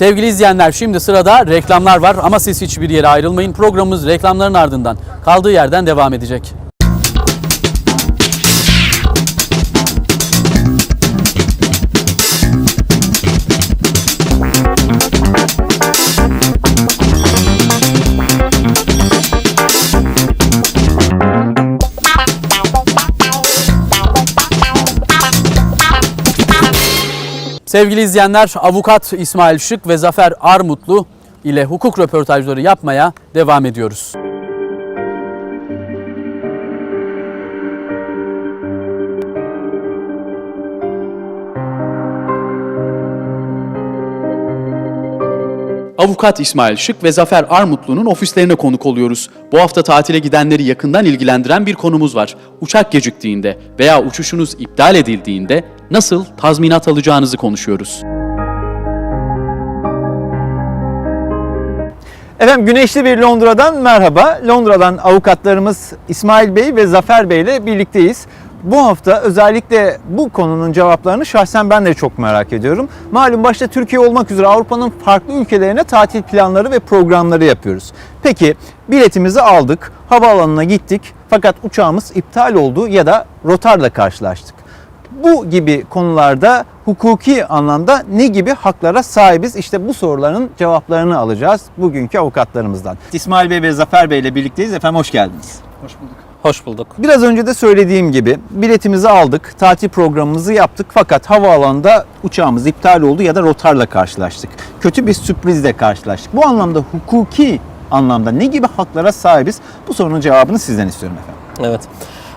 Sevgili izleyenler şimdi sırada reklamlar var ama siz hiçbir yere ayrılmayın. Programımız reklamların ardından kaldığı yerden devam edecek. Sevgili izleyenler, avukat İsmail Şık ve Zafer Armutlu ile hukuk röportajları yapmaya devam ediyoruz. Avukat İsmail Şık ve Zafer Armutlu'nun ofislerine konuk oluyoruz. Bu hafta tatile gidenleri yakından ilgilendiren bir konumuz var. Uçak geciktiğinde veya uçuşunuz iptal edildiğinde nasıl tazminat alacağınızı konuşuyoruz. Efendim güneşli bir Londra'dan merhaba. Londra'dan avukatlarımız İsmail Bey ve Zafer Bey ile birlikteyiz. Bu hafta özellikle bu konunun cevaplarını şahsen ben de çok merak ediyorum. Malum başta Türkiye olmak üzere Avrupa'nın farklı ülkelerine tatil planları ve programları yapıyoruz. Peki biletimizi aldık, havaalanına gittik fakat uçağımız iptal oldu ya da rotarla karşılaştık. Bu gibi konularda hukuki anlamda ne gibi haklara sahibiz? İşte bu soruların cevaplarını alacağız bugünkü avukatlarımızdan. İsmail Bey ve Zafer Bey ile birlikteyiz. Efendim hoş geldiniz. Hoş bulduk. Biraz önce de söylediğim gibi biletimizi aldık, tatil programımızı yaptık fakat havaalanında uçağımız iptal oldu ya da rotarla karşılaştık. Kötü bir sürprizle karşılaştık. Bu anlamda hukuki anlamda ne gibi haklara sahibiz? Bu sorunun cevabını sizden istiyorum efendim. Evet.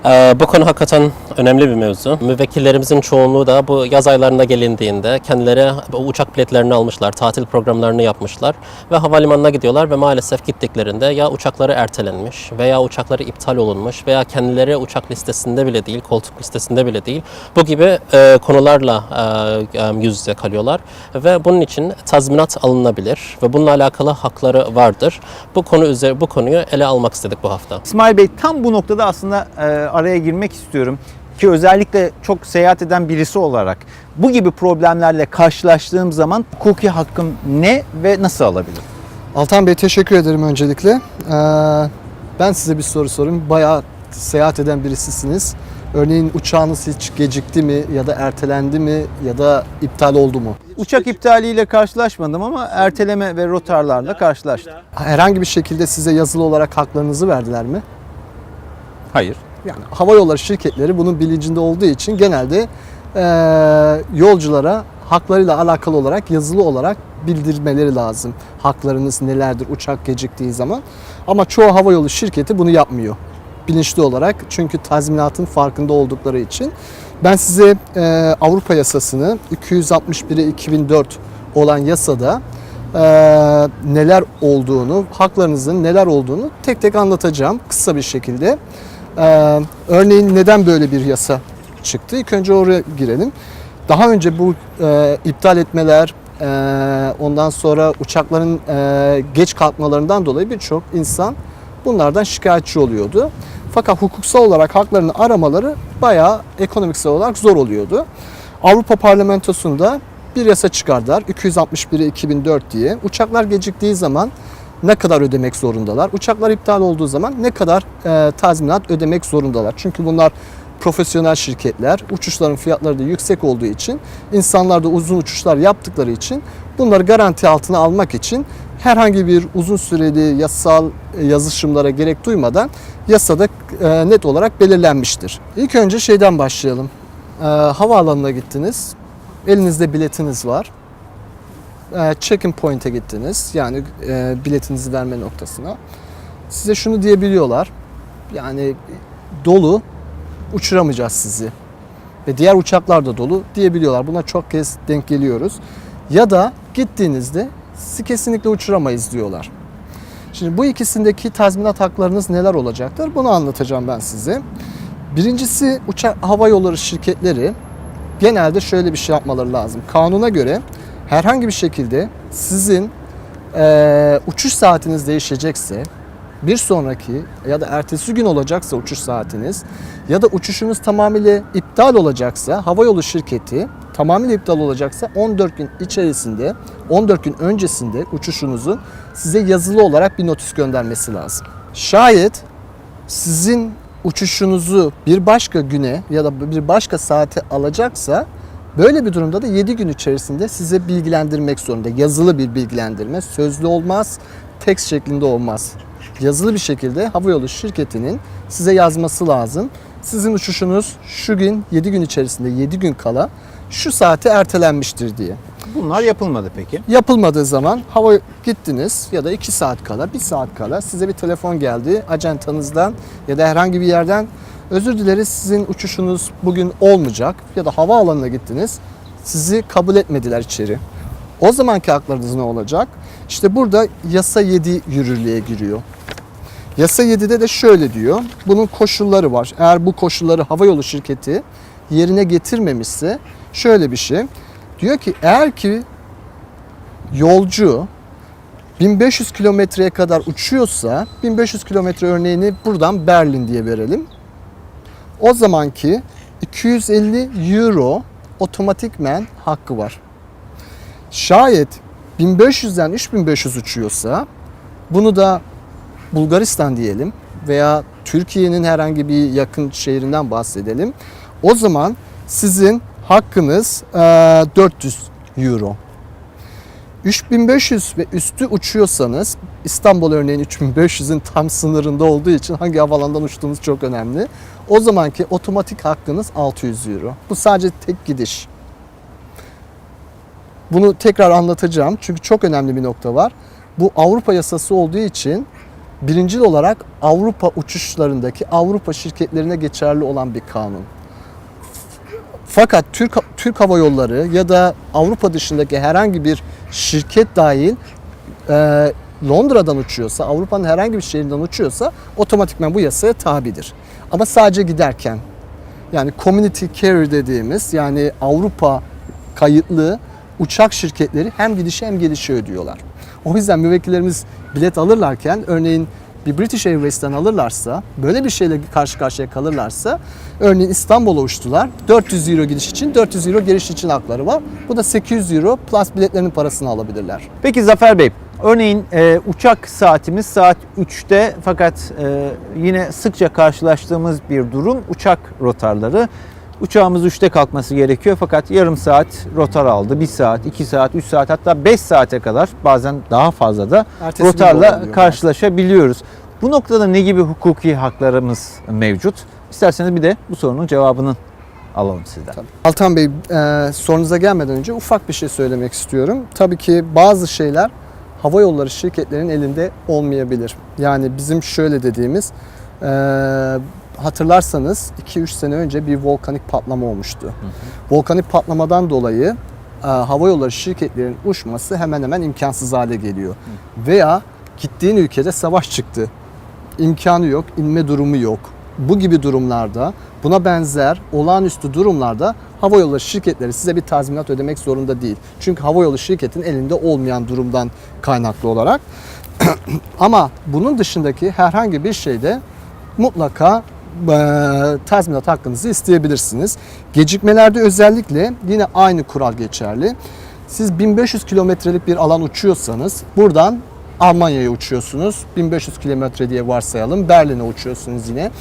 Ee, bu konu hakikaten önemli bir mevzu. Müvekkillerimizin çoğunluğu da bu yaz aylarına gelindiğinde kendileri uçak biletlerini almışlar, tatil programlarını yapmışlar ve havalimanına gidiyorlar ve maalesef gittiklerinde ya uçakları ertelenmiş veya uçakları iptal olunmuş veya kendileri uçak listesinde bile değil, koltuk listesinde bile değil. Bu gibi e, konularla e, e, yüz yüze kalıyorlar ve bunun için tazminat alınabilir ve bununla alakalı hakları vardır. Bu konu üzeri bu konuyu ele almak istedik bu hafta. İsmail Bey tam bu noktada aslında araya girmek istiyorum ki özellikle çok seyahat eden birisi olarak bu gibi problemlerle karşılaştığım zaman hukuki hakkım ne ve nasıl alabilirim? Altan Bey teşekkür ederim öncelikle. Ee, ben size bir soru sorayım. Bayağı seyahat eden birisisiniz. Örneğin uçağınız hiç gecikti mi ya da ertelendi mi ya da iptal oldu mu? Uçak iptaliyle karşılaşmadım ama erteleme ve rotarlarla karşılaştım. Herhangi bir şekilde size yazılı olarak haklarınızı verdiler mi? Hayır. Yani hava yolları şirketleri bunun bilincinde olduğu için genelde eee, yolculara haklarıyla alakalı olarak yazılı olarak bildirmeleri lazım. Haklarınız nelerdir uçak geciktiği zaman. Ama çoğu hava yolu şirketi bunu yapmıyor. Bilinçli olarak çünkü tazminatın farkında oldukları için. Ben size eee, Avrupa yasasını 261'e 2004 olan yasada eee, neler olduğunu, haklarınızın neler olduğunu tek tek anlatacağım kısa bir şekilde. Ee, örneğin neden böyle bir yasa çıktı? İlk önce oraya girelim. Daha önce bu e, iptal etmeler, e, ondan sonra uçakların e, geç kalkmalarından dolayı birçok insan bunlardan şikayetçi oluyordu. Fakat hukuksal olarak haklarını aramaları bayağı ekonomiksel olarak zor oluyordu. Avrupa Parlamentosu'nda bir yasa çıkardılar. 261'e 2004 diye. Uçaklar geciktiği zaman ne kadar ödemek zorundalar? Uçaklar iptal olduğu zaman ne kadar e, tazminat ödemek zorundalar? Çünkü bunlar profesyonel şirketler. Uçuşların fiyatları da yüksek olduğu için insanlar da uzun uçuşlar yaptıkları için bunları garanti altına almak için herhangi bir uzun süreli yasal e, yazışımlara gerek duymadan yasada e, net olarak belirlenmiştir. İlk önce şeyden başlayalım. E, havaalanına gittiniz. Elinizde biletiniz var e, check-in point'e gittiniz. Yani e, biletinizi verme noktasına. Size şunu diyebiliyorlar. Yani dolu uçuramayacağız sizi. Ve diğer uçaklar da dolu diyebiliyorlar. Buna çok kez denk geliyoruz. Ya da gittiğinizde sizi kesinlikle uçuramayız diyorlar. Şimdi bu ikisindeki tazminat haklarınız neler olacaktır? Bunu anlatacağım ben size. Birincisi uçak hava yolları şirketleri genelde şöyle bir şey yapmaları lazım. Kanuna göre herhangi bir şekilde sizin eee, uçuş saatiniz değişecekse bir sonraki ya da ertesi gün olacaksa uçuş saatiniz ya da uçuşunuz tamamıyla iptal olacaksa havayolu şirketi tamamıyla iptal olacaksa 14 gün içerisinde, 14 gün öncesinde uçuşunuzun size yazılı olarak bir notis göndermesi lazım. Şayet sizin uçuşunuzu bir başka güne ya da bir başka saate alacaksa böyle bir durumda da 7 gün içerisinde size bilgilendirmek zorunda. Yazılı bir bilgilendirme, sözlü olmaz, tekst şeklinde olmaz. Yazılı bir şekilde havayolu şirketinin size yazması lazım. Sizin uçuşunuz şu gün 7 gün içerisinde 7 gün kala şu saate ertelenmiştir diye. Bunlar yapılmadı peki. Yapılmadığı zaman hava gittiniz ya da 2 saat kala, 1 saat kala size bir telefon geldi acentanızdan ya da herhangi bir yerden özür dileriz sizin uçuşunuz bugün olmayacak ya da havaalanına gittiniz sizi kabul etmediler içeri. O zamanki haklarınız ne olacak? İşte burada yasa 7 yürürlüğe giriyor. Yasa 7'de de şöyle diyor. Bunun koşulları var. Eğer bu koşulları havayolu şirketi yerine getirmemişse şöyle bir şey. Diyor ki eğer ki yolcu 1500 kilometreye kadar uçuyorsa 1500 kilometre örneğini buradan Berlin diye verelim. O zamanki 250 euro otomatikmen hakkı var. Şayet 1500'den 3500 uçuyorsa bunu da Bulgaristan diyelim veya Türkiye'nin herhangi bir yakın şehrinden bahsedelim. O zaman sizin hakkınız eee, 400 euro. 3500 ve üstü uçuyorsanız İstanbul örneğin 3500'ün tam sınırında olduğu için hangi havalandan uçtuğunuz çok önemli. O zamanki otomatik hakkınız 600 euro. Bu sadece tek gidiş. Bunu tekrar anlatacağım çünkü çok önemli bir nokta var. Bu Avrupa yasası olduğu için birincil olarak Avrupa uçuşlarındaki Avrupa şirketlerine geçerli olan bir kanun. Fakat Türk Türk Hava Yolları ya da Avrupa dışındaki herhangi bir şirket dahil e, Londra'dan uçuyorsa, Avrupa'nın herhangi bir şehrinden uçuyorsa otomatikman bu yasaya tabidir. Ama sadece giderken yani community carrier dediğimiz yani Avrupa kayıtlı uçak şirketleri hem gidişi hem gelişi ödüyorlar. O yüzden müvekkillerimiz bilet alırlarken örneğin bir British Airways'ten alırlarsa, böyle bir şeyle karşı karşıya kalırlarsa, örneğin İstanbul'a uçtular, 400 euro gidiş için, 400 euro geliş için hakları var. Bu da 800 euro plus biletlerinin parasını alabilirler. Peki Zafer Bey, örneğin e, uçak saatimiz saat 3'te fakat e, yine sıkça karşılaştığımız bir durum uçak rotarları. Uçağımız 3'te kalkması gerekiyor fakat yarım saat rotar aldı. 1 saat, 2 saat, 3 saat hatta 5 saate kadar bazen daha fazla da Ertesi rotarla karşılaşabiliyoruz. Bu noktada ne gibi hukuki haklarımız mevcut? İsterseniz bir de bu sorunun cevabını alalım sizden. Altan Bey, e, sorunuza gelmeden önce ufak bir şey söylemek istiyorum. Tabii ki bazı şeyler hava yolları şirketlerinin elinde olmayabilir. Yani bizim şöyle dediğimiz, e, hatırlarsanız 2-3 sene önce bir volkanik patlama olmuştu. Volkanik patlamadan dolayı e, hava yolları şirketlerinin uçması hemen hemen imkansız hale geliyor. Veya gittiğin ülkede savaş çıktı. İmkanı yok, inme durumu yok. Bu gibi durumlarda, buna benzer olağanüstü durumlarda hava yolları şirketleri size bir tazminat ödemek zorunda değil. Çünkü hava yolu şirketin elinde olmayan durumdan kaynaklı olarak. Ama bunun dışındaki herhangi bir şeyde mutlaka e, tazminat hakkınızı isteyebilirsiniz. Gecikmelerde özellikle yine aynı kural geçerli. Siz 1500 kilometrelik bir alan uçuyorsanız buradan Almanya'ya uçuyorsunuz. 1500 kilometre diye varsayalım. Berlin'e uçuyorsunuz yine.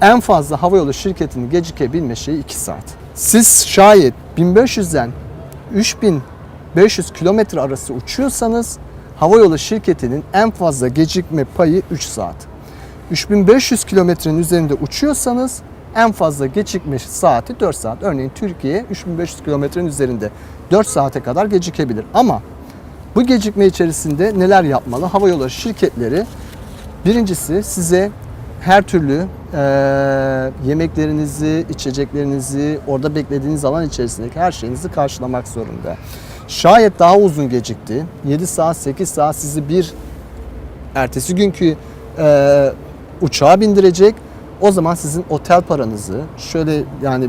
En fazla havayolu şirketinin gecikebilme şeyi 2 saat. Siz şayet 1500'den 3500 kilometre arası uçuyorsanız havayolu şirketinin en fazla gecikme payı 3 saat. 3500 kilometrenin üzerinde uçuyorsanız en fazla gecikme saati 4 saat. Örneğin Türkiye 3500 kilometrenin üzerinde 4 saate kadar gecikebilir. Ama bu gecikme içerisinde neler yapmalı? Havayolları şirketleri birincisi size her türlü eee, yemeklerinizi, içeceklerinizi, orada beklediğiniz alan içerisindeki her şeyinizi karşılamak zorunda. Şayet daha uzun gecikti, 7 saat, 8 saat sizi bir ertesi günkü e, uçağa bindirecek. O zaman sizin otel paranızı şöyle yani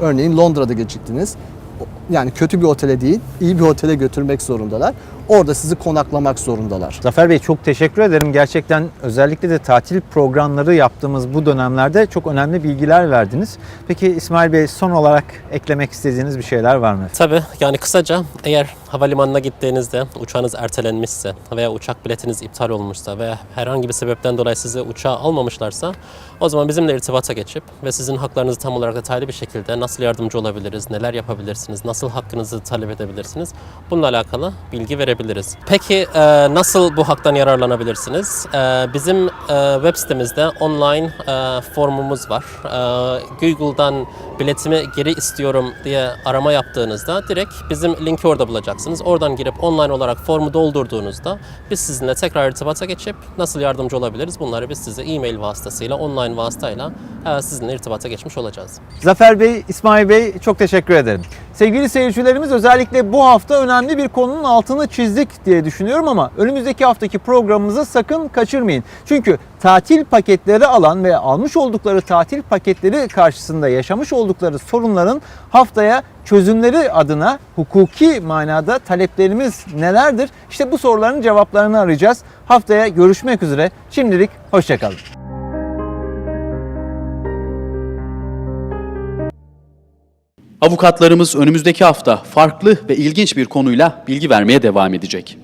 örneğin Londra'da geciktiniz. Yani kötü bir otele değil, iyi bir otele götürmek zorundalar. Orada sizi konaklamak zorundalar. Zafer Bey çok teşekkür ederim. Gerçekten özellikle de tatil programları yaptığımız bu dönemlerde çok önemli bilgiler verdiniz. Peki İsmail Bey son olarak eklemek istediğiniz bir şeyler var mı? Tabii yani kısaca eğer havalimanına gittiğinizde uçağınız ertelenmişse veya uçak biletiniz iptal olmuşsa veya herhangi bir sebepten dolayı sizi uçağa almamışlarsa o zaman bizimle irtibata geçip ve sizin haklarınızı tam olarak detaylı bir şekilde nasıl yardımcı olabiliriz, neler yapabilirsiniz, nasıl hakkınızı talep edebilirsiniz bununla alakalı bilgi verebiliriz. Peki e, nasıl bu haktan yararlanabilirsiniz? E, bizim e, web sitemizde online e, formumuz var. E, Google'dan biletimi geri istiyorum diye arama yaptığınızda direkt bizim linki orada bulacaksınız. Oradan girip online olarak formu doldurduğunuzda biz sizinle tekrar irtibata geçip nasıl yardımcı olabiliriz bunları biz size e-mail vasıtasıyla, online vasıtayla e, sizinle irtibata geçmiş olacağız. Zafer Bey, İsmail Bey çok teşekkür ederim. Sevgili seyircilerimiz özellikle bu hafta önemli bir konunun altını çizdik diye düşünüyorum ama önümüzdeki haftaki programımızı sakın kaçırmayın. Çünkü tatil paketleri alan ve almış oldukları tatil paketleri karşısında yaşamış oldukları sorunların haftaya çözümleri adına hukuki manada taleplerimiz nelerdir? İşte bu soruların cevaplarını arayacağız. Haftaya görüşmek üzere. Şimdilik hoşçakalın. Avukatlarımız önümüzdeki hafta farklı ve ilginç bir konuyla bilgi vermeye devam edecek.